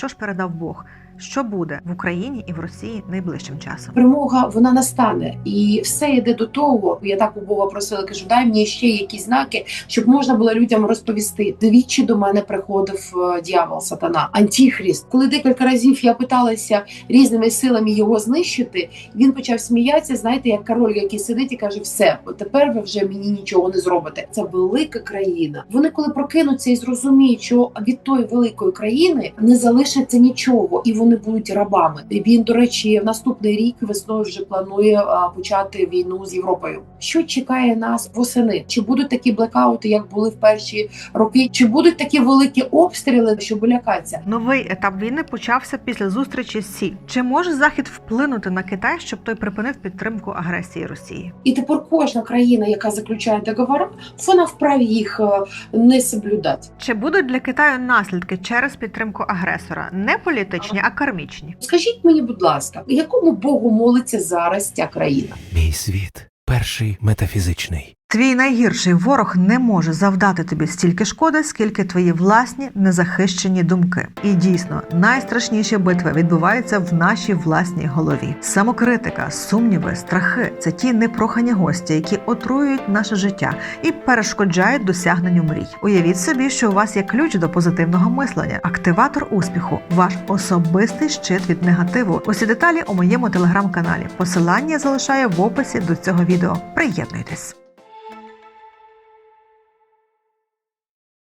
що ж передав Бог, що буде в Україні і в Росії найближчим часом. перемога вона настане, і все йде до того. Я так у Бога просила, кажу, дай мені ще якісь знаки, щоб можна було людям розповісти. Двічі до мене приходив е, дьявол, сатана, антихрист. Коли декілька разів я питалася різними силами його знищити, він почав сміятися. Знаєте, як король, який сидить і каже: все, тепер ви вже мені нічого не зробите. Це велика країна. Вони коли прокинуться і зрозуміють, що від тої великої країни не залишиться нічого, і вони будуть рабами. Він, до речі, в наступний рік весною вже планує почати війну з Європою. Що чекає нас восени? Чи будуть такі блекаути, як були в перші роки? Чи будуть такі великі обстріли, щоб лякатися? Новий етап війни почався після зустрічі з Сі. Чи може Захід вплинути на Китай, щоб той припинив підтримку агресії Росії? І тепер кожна країна, яка заключає договори, вона вправі їх е, не соблюдати. Чи будуть для Китаю наслідки через підтримку агресора не політичні, а кармічні? Скажіть мені, будь ласка, якому Богу молиться зараз ця країна? Мій світ перший метафізичний. Твій найгірший ворог не може завдати тобі стільки шкоди, скільки твої власні незахищені думки. І дійсно, найстрашніші битви відбуваються в нашій власній голові. Самокритика, сумніви, страхи це ті непрохані гості, які отруюють наше життя і перешкоджають досягненню мрій. Уявіть собі, що у вас є ключ до позитивного мислення, активатор успіху, ваш особистий щит від негативу. Усі деталі у моєму телеграм-каналі. Посилання залишаю в описі до цього відео. Приєднуйтесь.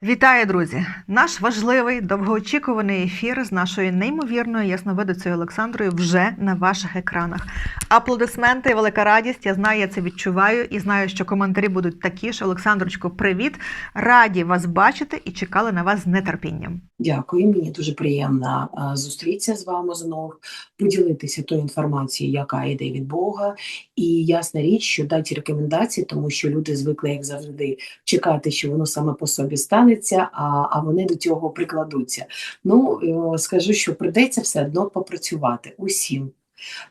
Вітаю, друзі! Наш важливий довгоочікуваний ефір з нашою неймовірною ясновидицею Олександрою вже на ваших екранах. Аплодисменти, велика радість. Я знаю, я це відчуваю і знаю, що коментарі будуть такі ж. Олександрочко, привіт! Раді вас бачити і чекали на вас з нетерпінням. Дякую, мені дуже приємно зустрітися з вами знов, поділитися тою інформацією, яка йде від Бога. І ясна річ, що дати рекомендації, тому що люди звикли, як завжди, чекати, що воно саме по собі станеться, а, а вони до цього прикладуться. Ну, е, скажу, що прийдеться все одно попрацювати усім.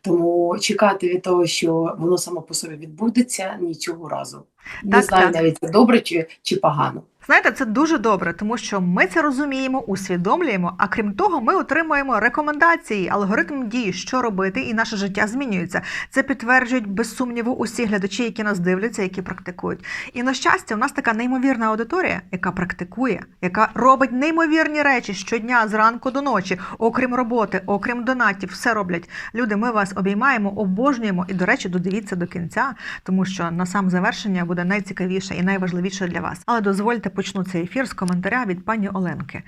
Тому чекати від того, що воно само по собі відбудеться, нічого разу. Не Так, знаю так. навіть це добре чи, чи погано. Знаєте, це дуже добре, тому що ми це розуміємо, усвідомлюємо. А крім того, ми отримуємо рекомендації, алгоритм дій, що робити, і наше життя змінюється. Це підтверджують без сумніву усі глядачі, які нас дивляться, які практикують. І на щастя, у нас така неймовірна аудиторія, яка практикує, яка робить неймовірні речі щодня зранку до ночі, окрім роботи, окрім донатів, все роблять. Люди, ми вас обіймаємо, обожнюємо і, до речі, додивіться до кінця, тому що на сам завершення буде найцікавіше і найважливіше для вас. Але дозвольте почну цей ефір з коментаря від пані Оленки.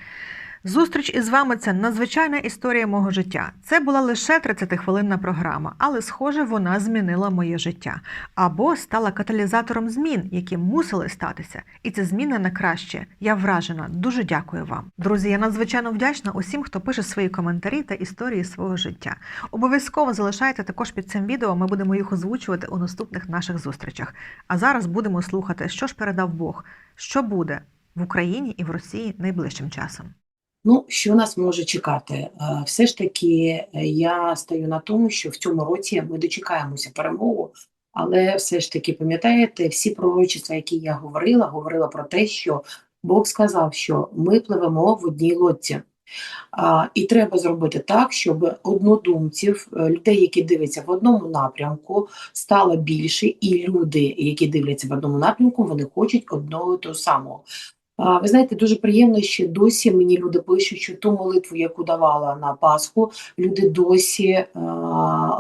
Зустріч із вами це надзвичайна історія мого життя. Це була лише 30-хвилинна програма, але, схоже, вона змінила моє життя або стала каталізатором змін, які мусили статися. І це зміни на краще. Я вражена. Дуже дякую вам. Друзі, я надзвичайно вдячна усім, хто пише свої коментарі та історії свого життя. Обов'язково залишайте також під цим відео. Ми будемо їх озвучувати у наступних наших зустрічах. А зараз будемо слухати, що ж передав Бог, що буде в Україні і в Росії найближчим часом. Ну, що нас може чекати? Е, Все ж таки, е, я стою на тому, що в цьому році ми дочекаємося перемогу, але все ж таки, пам'ятаєте, всі пророчества, які я говорила, говорила про те, що Бог сказав, що ми пливемо в одній лодці. А, і треба зробити так, щоб однодумців, е, людей, які дивляться в одному напрямку, стало більше, і люди, які дивляться в одному напрямку, вони хочуть одного того самого. Ви знаєте, дуже приємно, що досі мені люди пишуть, що ту молитву, яку давала на Пасху, люди досі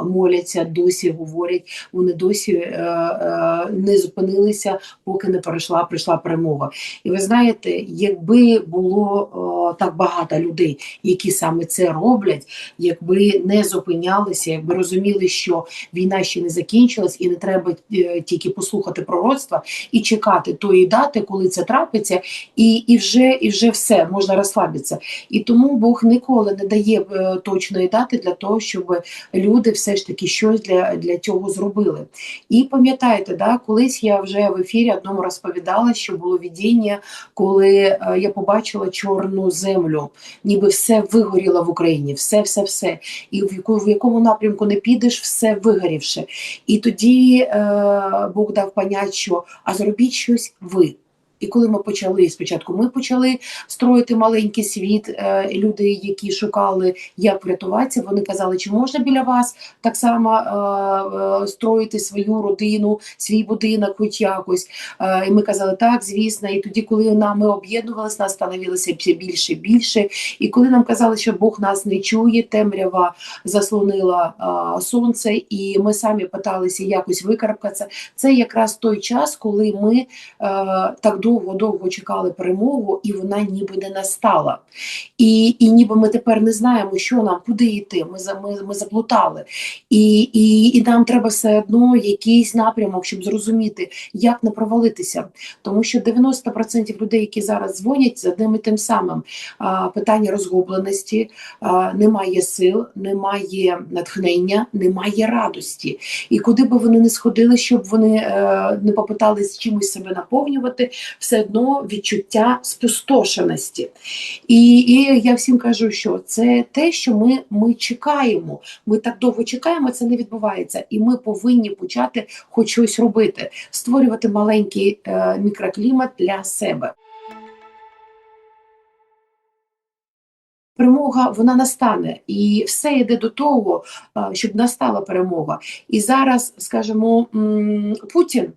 моляться, досі говорять, вони досі е, е, не зупинилися, поки не прийшла, прийшла перемога. І ви знаєте, якби було е, так багато людей, які саме це роблять, якби не зупинялися, якби розуміли, що війна ще не закінчилась, і не треба е, тільки послухати пророцтва і чекати тої дати, коли це трапиться, і, і вже і вже все можна розслабитися. І тому Бог ніколи не дає е, точної дати для того, щоб люди все ж таки щось для, для цього зробили. І пам'ятаєте, да, колись я вже в ефірі одному розповідала, що було видіння, коли е, я побачила чорну землю, ніби все вигоріло в Україні, все, все, все. І в, яку, в якому напрямку не підеш, все вигорівше. І тоді е, Бог дав понять, що а зробіть щось ви. І коли ми почали, спочатку ми почали строїти маленький світ, е, люди, які шукали, як врятуватися, вони казали, чи можна біля вас так само е, е, строїти свою родину, свій будинок, хоч якось. І ми казали, так, звісно. І тоді, коли нам ми об'єднувалися, нас становилося більше і більше. І коли нам казали, що Бог нас не чує, темрява заслонила сонце, і ми самі питалися якось викарабкатися. Це якраз той час, коли ми так довго-довго чекали перемогу, і вона ніби не настала. І, і ніби ми тепер не знаємо, що нам, куди йти. Ми, ми, ми заплутали. І, і, і нам треба все одно якийсь напрямок, щоб зрозуміти, як не провалитися. Тому що 90% людей, які зараз дзвонять, з одним і тим самим а, питання розгубленості, а, немає сил, немає натхнення, немає радості. І куди би вони не сходили, щоб вони е, не попитались чимось себе наповнювати, все одно відчуття спустошеності. І, і я всім кажу, що це те, що ми, ми чекаємо. Ми так довго чекаємо, це не відбувається. І ми повинні почати хоч щось робити, створювати маленький е, мікроклімат для себе. Перемога вона настане, і все йде до того, е, щоб настала перемога. І зараз, скажімо, Путін,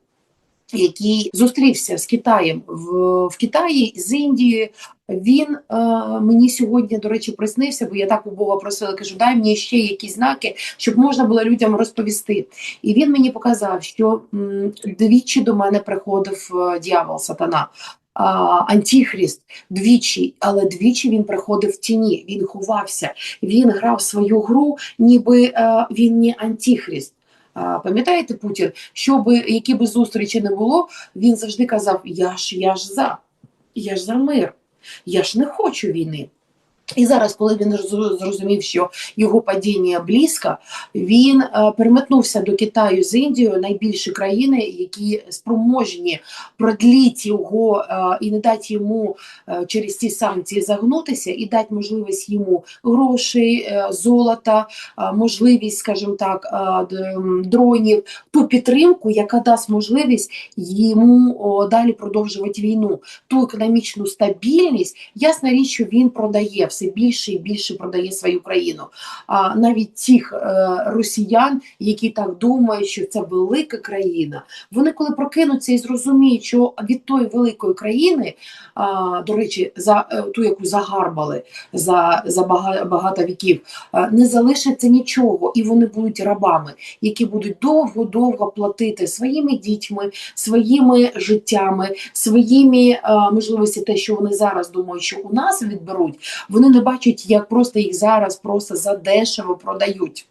який зустрівся з Китаєм в, в Китаї з Індії. Він е, мені сьогодні, до речі, приснився, бо я так у Бога просила, кажу, дай мені ще якісь знаки, щоб можна було людям розповісти. І він мені показав, що м, двічі до мене приходив е, дьявол, сатана. а, Антихрист двічі, але двічі він приходив в тіні, він ховався, він грав свою гру, ніби е, він не антихрист. Пам'ятаєте Путін, що би, які би зустрічі не було, він завжди казав: Я ж я ж за, я ж за мир, я ж не хочу війни. І зараз, коли він зрозумів, що його падіння близько, він е, переметнувся до Китаю з Індією, найбільші країни, які спроможні продліти його е, і не дати йому е, через ці санкції загнутися, і дати можливість йому грошей, золота, можливість, скажімо так, дронів, ту підтримку, яка дасть можливість йому далі продовжувати війну, ту економічну стабільність. Ясна річ, що він продає все більше і більше продає свою країну. А навіть тих е, росіян, які так думають, що це велика країна, вони коли прокинуться і зрозуміють, що від тої великої країни, до речі, за е, ту, яку загарбали за, за багато віків, е, не залишиться нічого, і вони будуть рабами, які будуть довго-довго платити своїми дітьми, своїми життями, своїми можливості, те, що вони зараз думають, що у нас відберуть, вони не бачать, як просто їх зараз просто задешево продають.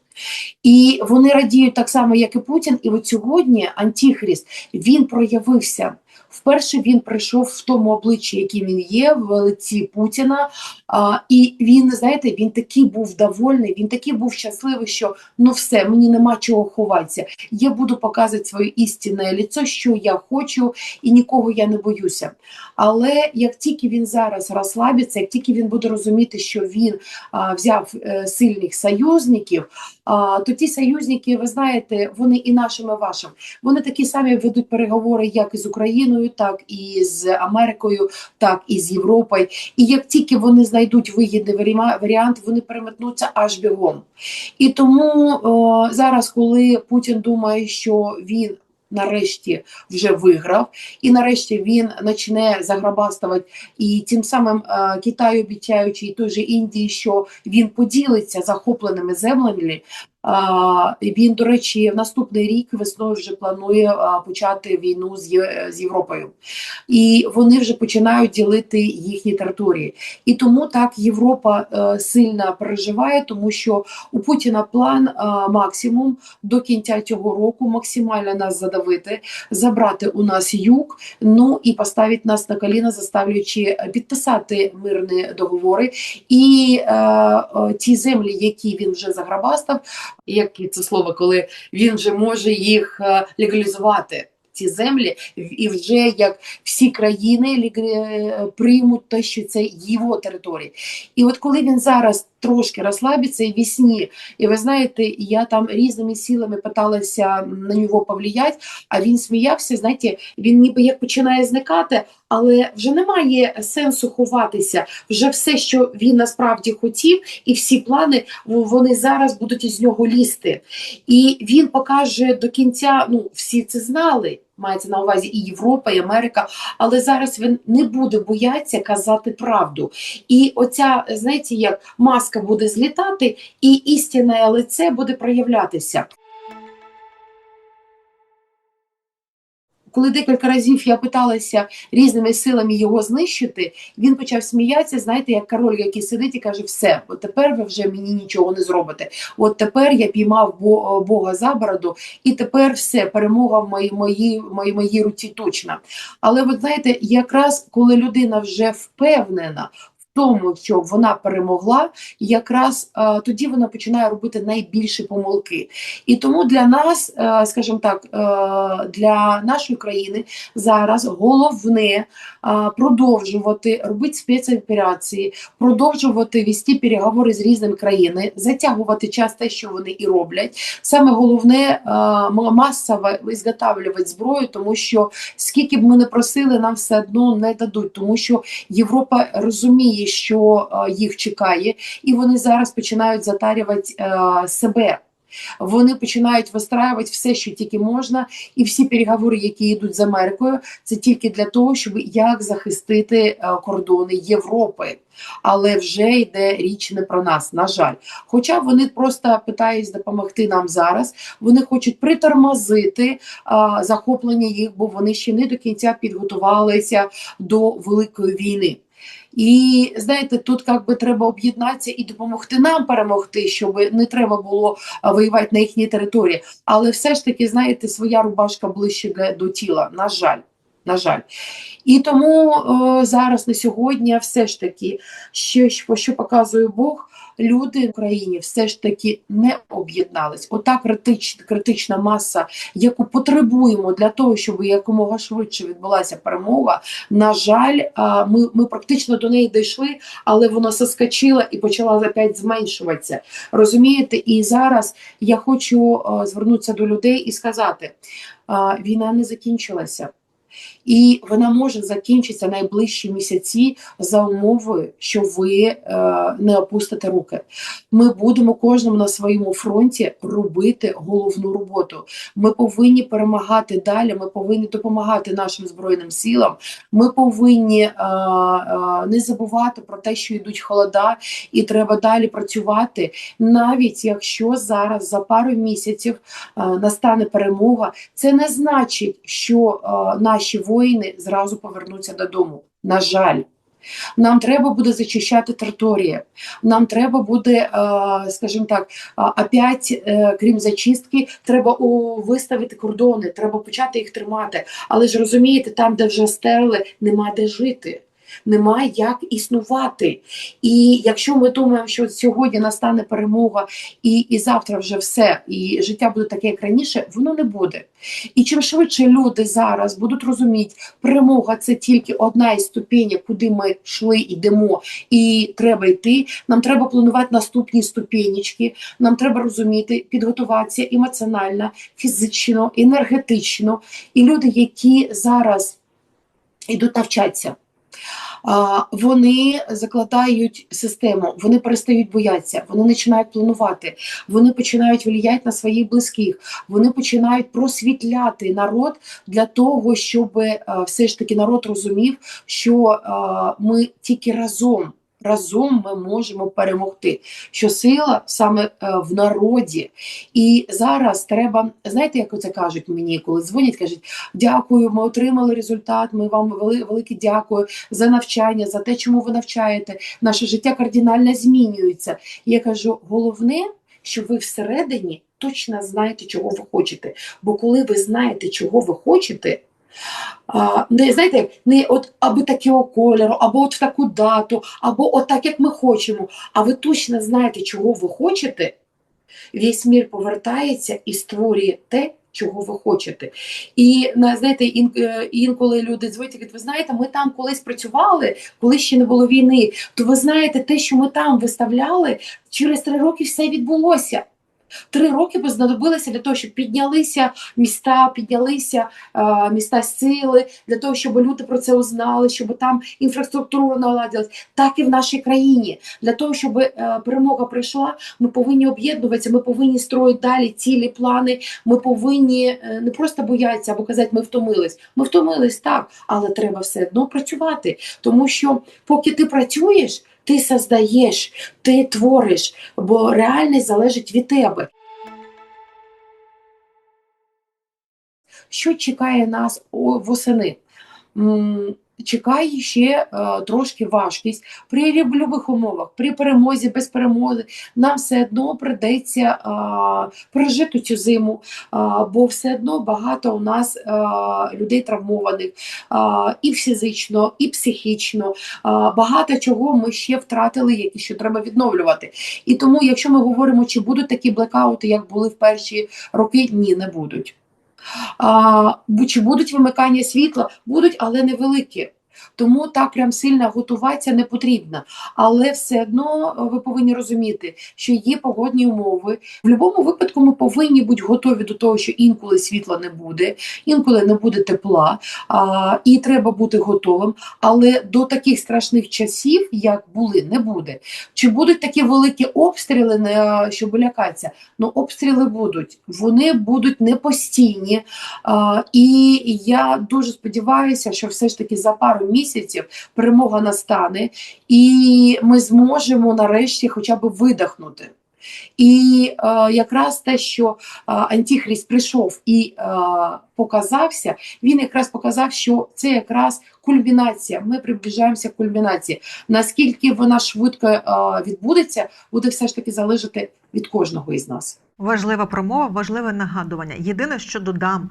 І вони радіють так само, як і Путін. І от сьогодні Антіхріст він проявився. Вперше він прийшов в тому обличчі, яким він є, в лиці Путіна. А, і він, знаєте, він такий був довольний, він такий був щасливий, що ну все, мені нема чого ховатися. Я буду показувати своє істинне ліцо, що я хочу, і нікого я не боюся. Але як тільки він зараз розслабиться, як тільки він буде розуміти, що він а, взяв е, сильних союзників, а, то ті союзники, ви знаєте, вони і нашим, і вашим. Вони такі самі ведуть переговори як із Україною, так і з Америкою, так і з Європою. І як тільки вони знайдуть вигідний варіант, вони переметнуться аж бігом. І тому о, зараз, коли Путін думає, що він нарешті вже виграв, і нарешті він почне заграбастувати, і тим самим е, Китай обіцяючи, і той же Індії, що він поділиться захопленими землями. Він, до речі, в наступний рік весною вже планує почати війну з, Європою. І вони вже починають ділити їхні території. І тому так Європа е, сильно переживає, тому що у Путіна план максимум до кінця цього року максимально нас задавити, забрати у нас юг, ну і поставити нас на коліна, заставляючи підписати мирні договори. І е, е, ті землі, які він вже заграбастав, як це слово, коли він вже може їх е, легалізувати. Ці землі і вже як всі країни е, приймуть те, що це його території. І от коли він зараз трошки розслабиться і весні. І ви знаєте, я там різними силами питалася на нього повлияти, а він сміявся, знаєте, він ніби як починає зникати, але вже немає сенсу ховатися. Вже все, що він насправді хотів, і всі плани вони зараз будуть із нього лізти. І він покаже до кінця, ну всі це знали. Мається на увазі і Європа, і Америка, але зараз він не буде боятися казати правду. І оця, знаєте, як маска буде злітати, і істинне лице буде проявлятися. Коли декілька разів я питалася різними силами його знищити, він почав сміятися, знаєте, як король, який сидить і каже: все, от тепер ви вже мені нічого не зробите. От тепер я піймав Бога за бороду, і тепер все, перемога в моїй моїй моїй, моїй руці точна. Але от знаєте, якраз коли людина вже впевнена. Тому, що вона перемогла, якраз е, тоді вона починає робити найбільші помилки. І тому для нас, е, скажімо так, е, для нашої країни зараз головне е, продовжувати робити спецоперації, продовжувати вести переговори з різними країнами, затягувати час те, що вони і роблять. Саме головне е, масово ізготавлювати зброю, тому що скільки б ми не просили, нам все одно не дадуть, тому що Європа розуміє, що е, їх чекає, і вони зараз починають затарювати е, себе. Вони починають вистраювати все, що тільки можна, і всі переговори, які йдуть з Америкою, це тільки для того, щоб як захистити е, кордони Європи. Але вже йде річ не про нас, на жаль. Хоча вони просто питають допомогти нам зараз, вони хочуть притормозити а, захоплення їх, бо вони ще не до кінця підготувалися до великої війни. І знаєте, тут как би треба об'єднатися і допомогти нам перемогти, щоб не треба було воювати на їхній території. Але все ж таки, знаєте, своя рубашка ближче до тіла. На жаль. На жаль. І тому о, зараз на сьогодні все ж таки, що, що, показує Бог, люди в Україні все ж таки не об'єднались. Ота критич, критична маса, яку потребуємо для того, щоб якомога швидше відбулася перемога. На жаль, ми, ми практично до неї дійшли, але вона соскочила і почала опять зменшуватися. Розумієте? І зараз я хочу звернутися до людей і сказати: війна не закінчилася. І вона може закінчитися найближчі місяці за умовою, що ви е, не опустите руки. Ми будемо кожному на своєму фронті робити головну роботу. Ми повинні перемагати далі. Ми повинні допомагати нашим збройним силам. Ми повинні е, е, не забувати про те, що йдуть холода, і треба далі працювати, навіть якщо зараз за пару місяців е, настане перемога. Це не значить, що е, наші воїни зразу повернуться додому. На жаль. Нам треба буде зачищати території. Нам треба буде, е, скажімо так, опять, е, крім зачистки, треба виставити кордони, треба почати їх тримати. Але ж розумієте, там, де вже стерли, нема де жити. Нема як існувати. І якщо ми думаємо, що сьогодні настане перемога, і, і завтра вже все, і життя буде таке, як раніше, воно не буде. І чим швидше люди зараз будуть розуміти, перемога це тільки одна із ступенів, куди ми йшли, йдемо, і треба йти. Нам треба планувати наступні ступенечки. Нам треба розуміти, підготуватися емоціонально, фізично, енергетично. І люди, які зараз йдуть навчатися. Вони закладають систему, вони перестають боятися, вони починають планувати, вони починають влиять на своїх близьких, вони починають просвітляти народ для того, щоб е, все ж таки народ розумів, що е, ми тільки разом. Разом ми можемо перемогти. Що сила саме е, в народі. І зараз треба, знаєте, як це кажуть мені, коли дзвонять, кажуть, дякую, ми отримали результат. Ми вам велике дякую за навчання, за те, чому ви навчаєте. Наше життя кардинально змінюється. Я кажу, головне, що ви всередині точно знаєте, чого ви хочете. Бо коли ви знаєте, чого ви хочете. А, не знаєте, не от аби такого кольору, або от в таку дату, або от так, як ми хочемо. А ви точно знаєте, чого ви хочете. Весь мір повертається і створює те, чого ви хочете. І знаєте, е, інколи люди дзвонять кажуть, ви знаєте, ми там колись працювали, коли ще не було війни. То ви знаєте, те, що ми там виставляли, через три роки все відбулося. Три роки би знадобилося для того, щоб піднялися міста, піднялися е, міста сили, для того, щоб люди про це узнали, щоб там інфраструктура наладилась. Так і в нашій країні. Для того, щоб е, перемога прийшла, ми повинні об'єднуватися, ми повинні строїти далі цілі плани. Ми повинні е, не просто боятися або казати, ми втомились. Ми втомились так, але треба все одно працювати. Тому що поки ти працюєш, ти создаєш, ти твориш, бо реальність залежить від тебе. Що чекає нас восени? Чекає ще е, трошки важкість при любих умовах, при перемозі, без перемоги. Нам все одно придеться е, пережити цю зиму, е, бо все одно багато у нас е, людей травмованих е, і фізично, і психічно. Е, багато чого ми ще втратили, які що треба відновлювати. І тому, якщо ми говоримо, чи будуть такі блекаути, як були в перші роки, ні, не будуть. А, чи будуть вимикання світла? Будуть, але невеликі. Тому так прям сильно готуватися не потрібно. Але все одно е, ви повинні розуміти, що є погодні умови. В будь-якому випадку ми повинні бути готові до того, що інколи світла не буде, інколи не буде тепла, а, і треба бути готовим. Але до таких страшних часів, як були, не буде. Чи будуть такі великі обстріли, щоб лякатися? Ну, обстріли будуть, вони будуть не постійні. А, і я дуже сподіваюся, що все ж таки за пару місяців перемога настане, і ми зможемо нарешті хоча б видихнути. І е, якраз те, що е, Антихрист прийшов і е, показався, він якраз показав, що це якраз кульмінація. Ми приближаємося к кульмінації. Наскільки вона швидко е, відбудеться, буде все ж таки залежати від кожного із нас. Важлива промова, важливе нагадування. Єдине, що додам,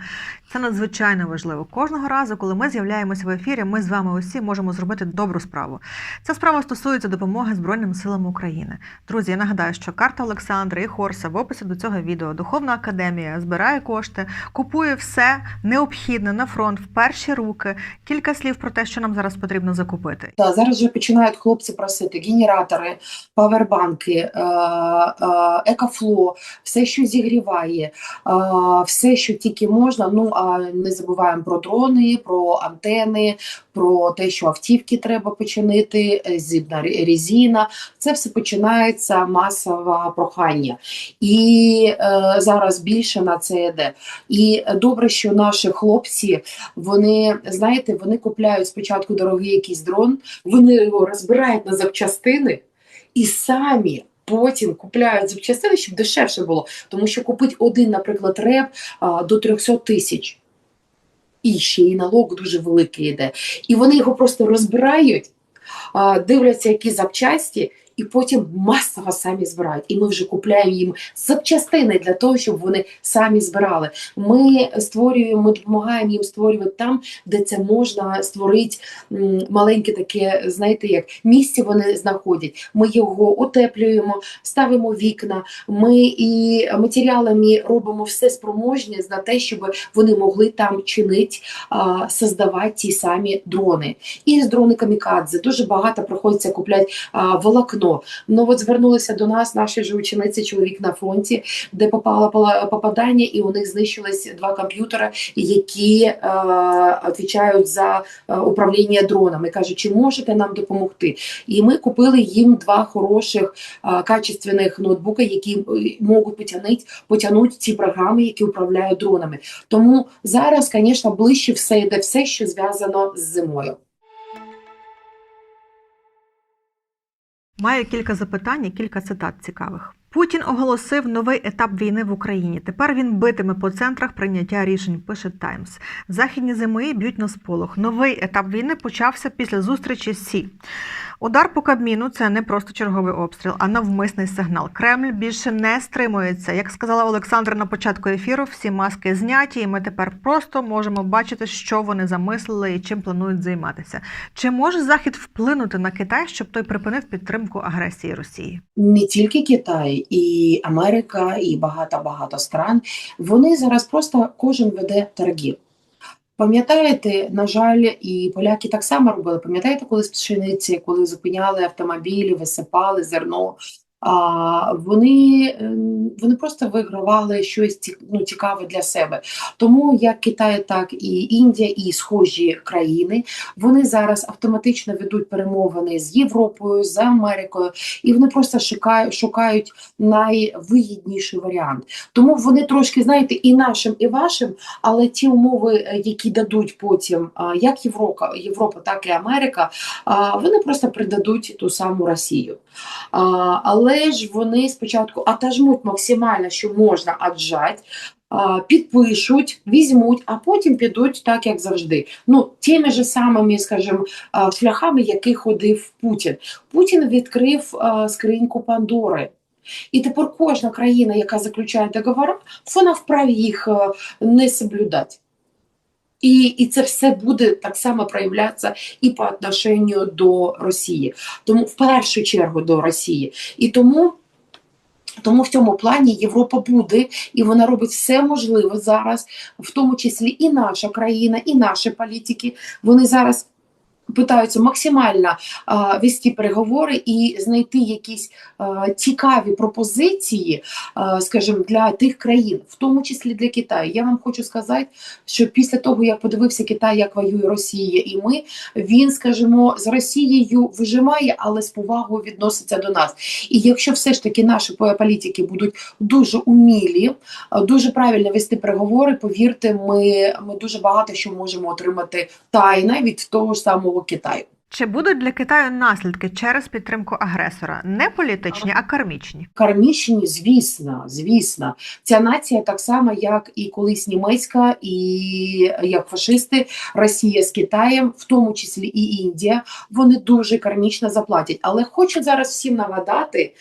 це надзвичайно важливо. Кожного разу, коли ми з'являємося в ефірі, ми з вами усі можемо зробити добру справу. Ця справа стосується допомоги Збройним силам України. Друзі, я нагадаю, що карта Олександра і Хорса в описі до цього відео. Духовна академія збирає кошти, купує все необхідне на фронт в перші руки. Кілька слів про те, що нам зараз потрібно закупити. Та зараз вже починають хлопці просити генератори, павербанки, е, е, екофло, все, що зігріває, все, що тільки можна. Ну а не забуваємо про дрони, про антени, про те, що автівки треба починити, е, зібна резина. Це все починається масове прохання. І е, зараз більше на це йде. І добре, що наші хлопці вони знаєте, вони купляють спочатку дорогий якийсь дрон, вони його розбирають на запчастини і самі. Потім купляють запчастини, щоб дешевше було, тому що купити один, наприклад, реп а, до 300 тисяч. І ще і налог дуже великий йде. І вони його просто розбирають, а, дивляться, які запчасті, і потім масово самі збирають. І ми вже купляємо їм запчастини для того, щоб вони самі збирали. Ми створюємо, ми допомагаємо їм створювати там, де це можна створити маленьке таке, знаєте, як місце вони знаходять. Ми його утеплюємо, ставимо вікна. Ми і матеріалами робимо все спроможне на те, щоб вони могли там чинити, создавати ті самі дрони. І з дрони камікадзе дуже багато приходиться купляти а, Ну от звернулися до нас наші ж учениці, чоловік на фронті, де попало попадання, і у них знищились два комп'ютери, які е, за е, управління дронами. Кажуть, чи можете нам допомогти? І ми купили їм два хороших е, качественних ноутбуки, які е, можуть потягнути, потягнути ці програми, які управляють дронами. Тому зараз, звісно, ближче все йде все, що зв'язано з зимою. Маю кілька запитань і кілька цитат цікавих. Путін оголосив новий етап війни в Україні. Тепер він битиме по центрах прийняття рішень. Пише Таймс. Західні зими б'ють на сполох. Новий етап війни почався після зустрічі Сі. Удар по Кабміну це не просто черговий обстріл, а навмисний сигнал. Кремль більше не стримується. Як сказала Олександра на початку ефіру, всі маски зняті, і ми тепер просто можемо бачити, що вони замислили і чим планують займатися. Чи може Захід вплинути на Китай, щоб той припинив підтримку агресії Росії? не тільки Китай, і Америка, і багато-багато стран. Вони зараз просто кожен веде торгів. Пам'ятаєте, на жаль, і поляки так само робили. Пам'ятаєте, коли з пшениці, коли зупиняли автомобілі, висипали зерно. А вони, ем, вони просто вигравали щось ну, цікаве для себе. Тому як Китай, так і Індія, і схожі країни, вони зараз автоматично ведуть перемовини з Європою, з Америкою, і вони просто шукають, шукають найвигідніший варіант. Тому вони трошки, знаєте, і нашим, і вашим, але ті умови, е, які дадуть потім як Європа, Європа, так і Америка, вони просто придадуть ту саму Росію. А, Але ж вони спочатку отожмуть максимально, що можна отжать, а, підпишуть, візьмуть, а потім підуть так, як завжди. Ну, тими ж самими, скажімо, шляхами, які ходив Путін. Путін відкрив скриньку Пандори. І тепер кожна країна, яка заключає договори, вона вправі їх не соблюдати. І, і це все буде так само проявлятися і по отношенню до Росії, тому в першу чергу до Росії. І тому, тому в цьому плані Європа буде, і вона робить все можливе зараз, в тому числі і наша країна, і наші політики. Вони зараз питаються максимально а, вести переговори і знайти якісь а, цікаві пропозиції, а, скажімо, для тих країн, в тому числі для Китаю. Я вам хочу сказати, що після того, як подивився Китай, як воює Росія, і ми він, скажімо, з Росією вижимає, але з повагою відноситься до нас. І якщо все ж таки наші політики будуть дуже умілі, дуже правильно вести переговори, повірте, ми, ми дуже багато що можемо отримати тайно від того ж самого Китаю. Чи будуть для Китаю наслідки через підтримку агресора? Не політичні, а кармічні. Кармічні, звісно, звісно. Ця нація так само, як і колись німецька, і як фашисти, Росія з Китаєм, в тому числі і Індія, вони дуже кармічно заплатять. Але хочу зараз всім нагадати,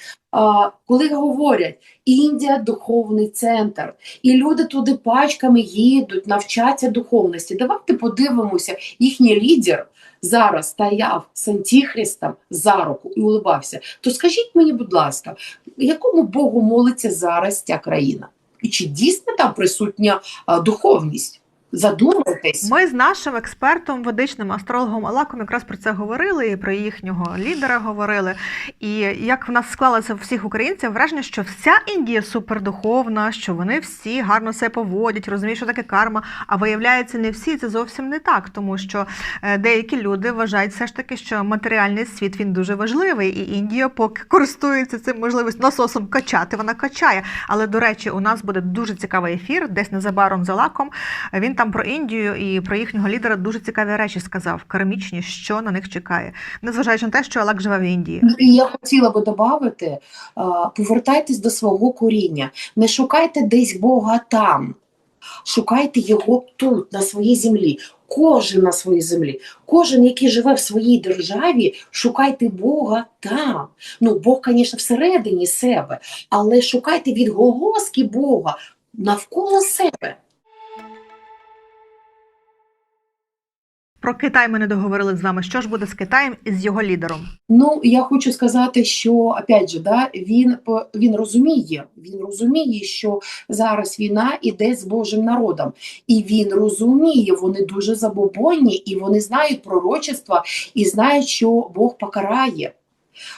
коли говорять, Індія духовний центр, і люди туди пачками їдуть, навчаться духовності. Давайте подивимося, їхній лідер зараз стояв з антихристом за руку і улибався. То скажіть мені, будь ласка, якому Богу молиться зараз ця країна? І чи дійсно там присутня духовність? Задумайтесь. Ми з нашим експертом, ведичним астрологом Алаком якраз про це говорили, і про їхнього лідера говорили. І як в нас склалося всіх українців враження, що вся Індія супердуховна, що вони всі гарно себе поводять, розуміють, що таке карма. А виявляється, не всі це зовсім не так, тому що е, деякі люди вважають все ж таки, що матеріальний світ він дуже важливий, і Індія поки користується цим можливістю насосом качати, вона качає. Але до речі, у нас буде дуже цікавий ефір, десь незабаром з Алаком. Він там про Індію і про їхнього лідера дуже цікаві речі сказав, кармічні, що на них чекає, незважаючи на те, що Алак живе в Індії. Ну, І я хотіла би додати, повертайтесь до свого коріння, не шукайте десь Бога там, шукайте його тут, на своїй землі. Кожен на своїй землі, кожен, який живе в своїй державі, шукайте Бога там. Ну, Бог, звісно, всередині себе, але шукайте відголоски Бога навколо себе. Про Китай ми не договорили з вами. Що ж буде з Китаєм і з його лідером? Ну, я хочу сказати, що опять же, да, він він розуміє, він розуміє, що зараз війна іде з Божим народом, і він розуміє, вони дуже забобонні, і вони знають пророчества і знають, що Бог покарає.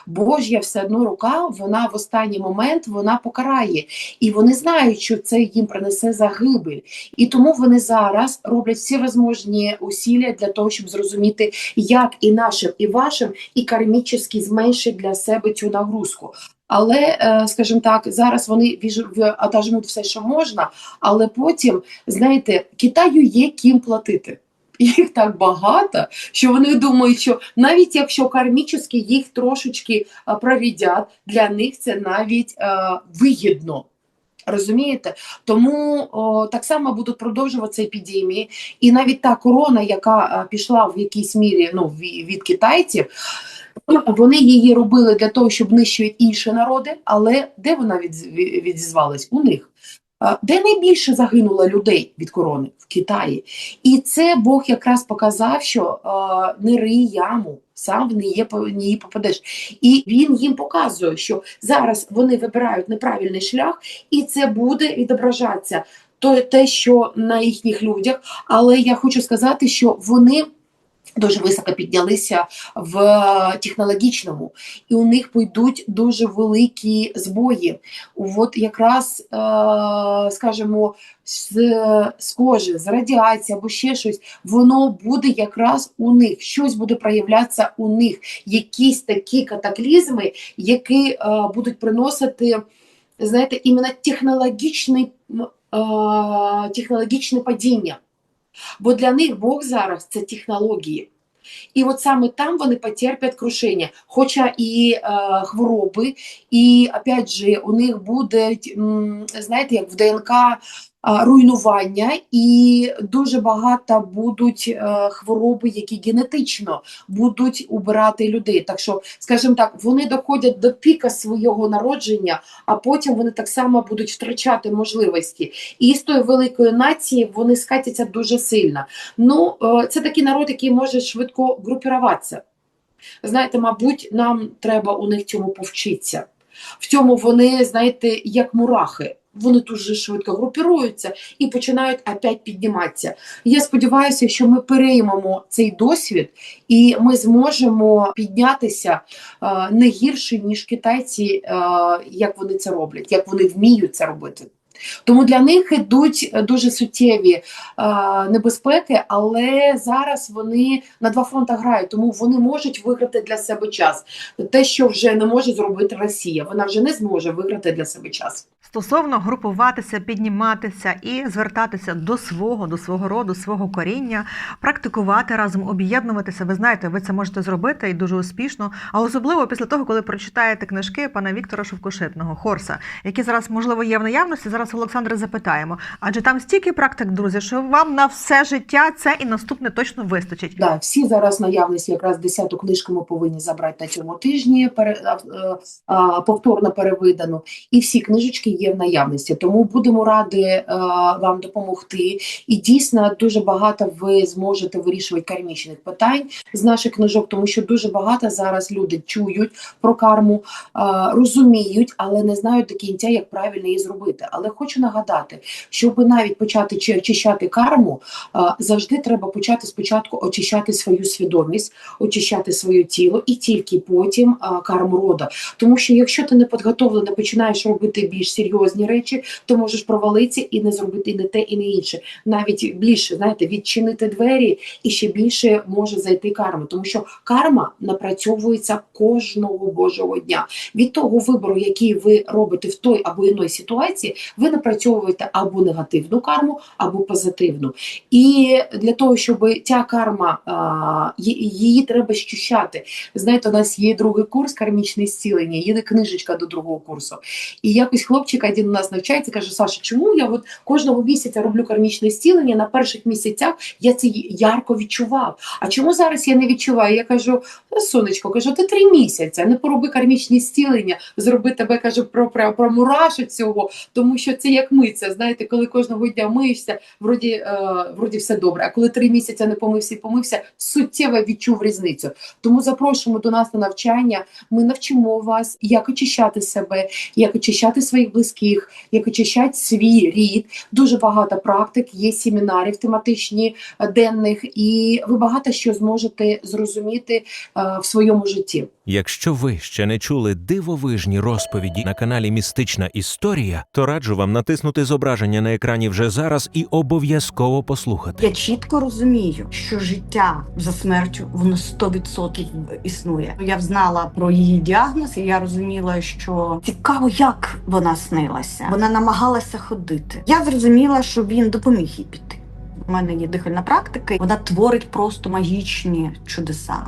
Божя все одно рука, вона в останній момент вона покарає, і вони знають, що це їм принесе загибель. І тому вони зараз роблять всі можливі усилля для того, щоб зрозуміти, як і нашим, і вашим, і кармічно зменшить для себе цю нагрузку. Але, е, скажімо так, зараз вони віж- все, що можна, але потім, знаєте, Китаю є ким платити. Їх так багато, що вони думають, що навіть якщо кармічно їх трошечки провідять, для них це навіть е, вигідно. Розумієте? Тому о, так само будуть продовжуватися епідемії, і навіть та корона, яка пішла в якійсь мірі ну, від китайців, Вони її робили для того, щоб нищити інші народи, але де вона відз- ві- відізвалась? У них. Де найбільше загинуло людей від корони? В Китаї. І це Бог якраз показав, що не рий яму, сам в неї, в неї попадеш. І він їм показує, що зараз вони вибирають неправильний шлях, і це буде відображатися то те, що на їхніх людях. Але я хочу сказати, що вони дуже високо піднялися в технологічному, і у них пойдуть дуже великі збої. От якраз, е, скажімо, з, з кожи, з радіації або ще щось, воно буде якраз у них, щось буде проявлятися у них, якісь такі катаклізми, які е, будуть приносити, знаєте, іменно е, технологічне падіння. Бо для них Бог зараз це технології. І от саме там вони потерплять крушення. Хоча і е, хвороби, і опять же, у них буде, знаєте, як в ДНК руйнування, і дуже багато будуть е, хвороби, які генетично будуть убирати людей. Так що, скажімо так, вони доходять до піка свого народження, а потім вони так само будуть втрачати можливості. І з тої великої нації вони скатяться дуже сильно. Ну, е, це такий народ, який може швидко групіруватися. Знаєте, мабуть, нам треба у них цьому повчитися. В цьому вони, знаєте, як мурахи. Вони дуже швидко групіруються і починають опять підніматися. Я сподіваюся, що ми переймемо цей досвід і ми зможемо піднятися е, не гірше, ніж китайці, е, як вони це роблять, як вони вміють це робити. Тому для них йдуть дуже суттєві е, небезпеки, але зараз вони на два фронти грають, тому вони можуть виграти для себе час. Те, що вже не може зробити Росія, вона вже не зможе виграти для себе час. Стосовно групуватися, підніматися і звертатися до свого, до свого роду, свого коріння, практикувати разом, об'єднуватися. Ви знаєте, ви це можете зробити і дуже успішно. А особливо після того, коли прочитаєте книжки пана Віктора Шовкошитного Хорса, які зараз можливо є в наявності. Зараз Олександра запитаємо. Адже там стільки практик, друзі, що вам на все життя це і наступне точно вистачить. Да, всі зараз наявності, якраз десяту книжку ми повинні забрати на цьому тижні, повторно перевидану, і всі книжечки є в наявності. Тому будемо раді е, вам допомогти. І дійсно дуже багато ви зможете вирішувати кармічних питань з наших книжок, тому що дуже багато зараз люди чують про карму, е, розуміють, але не знають до кінця, як правильно її зробити. Але хочу нагадати, щоб навіть почати чи- очищати карму, а, завжди треба почати спочатку очищати свою свідомість, очищати своє тіло і тільки потім карму рода. Тому що якщо ти не підготовлений, починаєш робити більш серйозні речі, то можеш провалитися і не зробити і не те, і не інше. Навіть більше знаєте, відчинити двері і ще більше може зайти карма, тому що карма напрацьовується кожного божого дня. Від того вибору, який ви робите в той або іної ситуації, ви напрацьовуєте або негативну карму, або позитивну. І для того, щоб ця карма, її треба щущати. Знаєте, у нас є другий курс кармічне зцілення, є книжечка до другого курсу. І якось хлопчик один у нас навчається, каже: Саша, чому я от кожного місяця роблю кармічне зцілення? На перших місяцях я це ярко відчував. А чому зараз я не відчуваю? Я кажу, сонечко, кажу, ти три місяці, не пороби кармічні зцілення, зроби тебе, кажу, про, про, про мураші цього, тому що це як миться. Знаєте, коли кожного дня миєшся, вроді, е, вроді все добре. А коли три місяці не помився і помився, суттєво відчув різницю. Тому запрошуємо до нас на навчання. Ми навчимо вас, як очищати себе, як очищати своїх близьких, як очищати свій рід. Дуже багато практик, є семінарів тематичні е, денних, і ви багато що зможете зрозуміти е, в своєму житті. Якщо ви ще не чули дивовижні розповіді на каналі Містична Історія, то раджу вам натиснути зображення на екрані вже зараз і обов'язково послухати. Я чітко розумію, що життя за смертю воно 100% існує. Я знала про її діагноз, і я розуміла, що цікаво, як вона снилася. Вона намагалася ходити. Я зрозуміла, що він допоміг їй піти. У мене є дихальна практика, вона творить просто магічні чудеса.